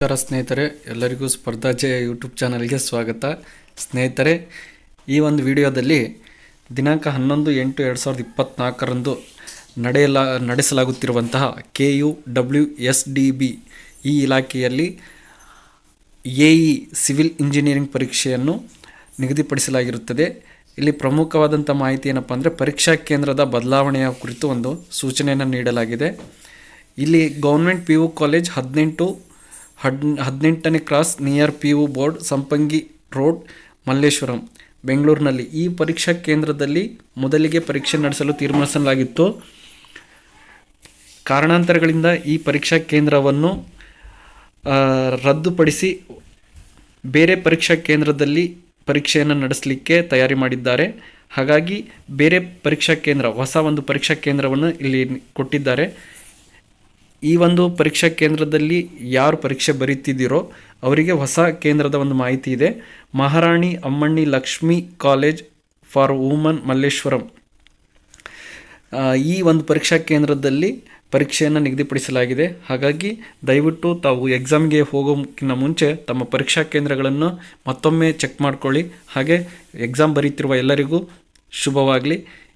ನಮಸ್ಕಾರ ಸ್ನೇಹಿತರೆ, ಎಲ್ಲರಿಗೂ ಸ್ಪರ್ಧಾಜಯ ಯೂಟ್ಯೂಬ್ ಚಾನಲ್ಗೆ ಸ್ವಾಗತ. ಸ್ನೇಹಿತರೆ, ಈ ಒಂದು ವಿಡಿಯೋದಲ್ಲಿ ದಿನಾಂಕ ಹನ್ನೊಂದು ಎಂಟು ಎರಡು ಸಾವಿರದ ಇಪ್ಪತ್ತ್ನಾಲ್ಕರಂದು ನಡೆಯಲ, ನಡೆಸಲಾಗುತ್ತಿರುವಂತಹ K U W S D B ಈ ಇಲಾಖೆಯಲ್ಲಿ ಎ ಇ ಸಿವಿಲ್ ಇಂಜಿನಿಯರಿಂಗ್ ಪರೀಕ್ಷೆಯನ್ನು ನಿಗದಿಪಡಿಸಲಾಗಿರುತ್ತದೆ. ಇಲ್ಲಿ ಪ್ರಮುಖವಾದಂಥ ಮಾಹಿತಿ ಏನಪ್ಪ ಅಂದರೆ ಪರೀಕ್ಷಾ ಕೇಂದ್ರದ ಬದಲಾವಣೆಯ ಕುರಿತು ಒಂದು ಸೂಚನೆಯನ್ನು ನೀಡಲಾಗಿದೆ. ಇಲ್ಲಿ ಗೌರ್ಮೆಂಟ್ ಪಿ ಯು ಕಾಲೇಜ್ ಹದಿನೆಂಟು ಹಡ್ ಹದಿನೆಂಟನೇ cross near P U board, Sampangi road, Malleshwaram, ಬೆಂಗಳೂರಿನಲ್ಲಿ. ಈ ಪರೀಕ್ಷಾ ಕೇಂದ್ರದಲ್ಲಿ ಮೊದಲಿಗೆ ಪರೀಕ್ಷೆ ನಡೆಸಲು ತೀರ್ಮಾನಿಸಲಾಗಿತ್ತು. ಕಾರಣಾಂತರಗಳಿಂದ ಈ ಪರೀಕ್ಷಾ ಕೇಂದ್ರವನ್ನು ರದ್ದುಪಡಿಸಿ ಬೇರೆ ಪರೀಕ್ಷಾ ಕೇಂದ್ರದಲ್ಲಿ ಪರೀಕ್ಷೆಯನ್ನು ನಡೆಸಲಿಕ್ಕೆ ತಯಾರಿ ಮಾಡಿದ್ದಾರೆ. ಹಾಗಾಗಿ ಬೇರೆ ಪರೀಕ್ಷಾ ಕೇಂದ್ರ, ಹೊಸ ಒಂದು ಪರೀಕ್ಷಾ ಕೇಂದ್ರವನ್ನು ಇಲ್ಲಿ ಕೊಟ್ಟಿದ್ದಾರೆ. ಈ ಒಂದು ಪರೀಕ್ಷಾ ಕೇಂದ್ರದಲ್ಲಿ ಯಾರು ಪರೀಕ್ಷೆ ಬರೀತಿದ್ದೀರೋ ಅವರಿಗೆ ಹೊಸ ಕೇಂದ್ರದ ಒಂದು ಮಾಹಿತಿ ಇದೆ. Maharani Ammanni Lakshmi college for woman Malleshwaram. ಈ ಒಂದು ಪರೀಕ್ಷಾ ಕೇಂದ್ರದಲ್ಲಿ ಪರೀಕ್ಷೆಯನ್ನು ನಿಗದಿಪಡಿಸಲಾಗಿದೆ. ಹಾಗಾಗಿ ದಯವಿಟ್ಟು ತಾವು ಎಕ್ಸಾಮ್ಗೆ ಹೋಗೋಕ್ಕಿಂತ ಮುಂಚೆ ತಮ್ಮ ಪರೀಕ್ಷಾ ಕೇಂದ್ರಗಳನ್ನು ಮತ್ತೊಮ್ಮೆ ಚೆಕ್ ಮಾಡ್ಕೊಳ್ಳಿ. ಹಾಗೆ ಎಕ್ಸಾಮ್ ಬರೀತಿರುವ ಎಲ್ಲರಿಗೂ ಶುಭವಾಗಲಿ.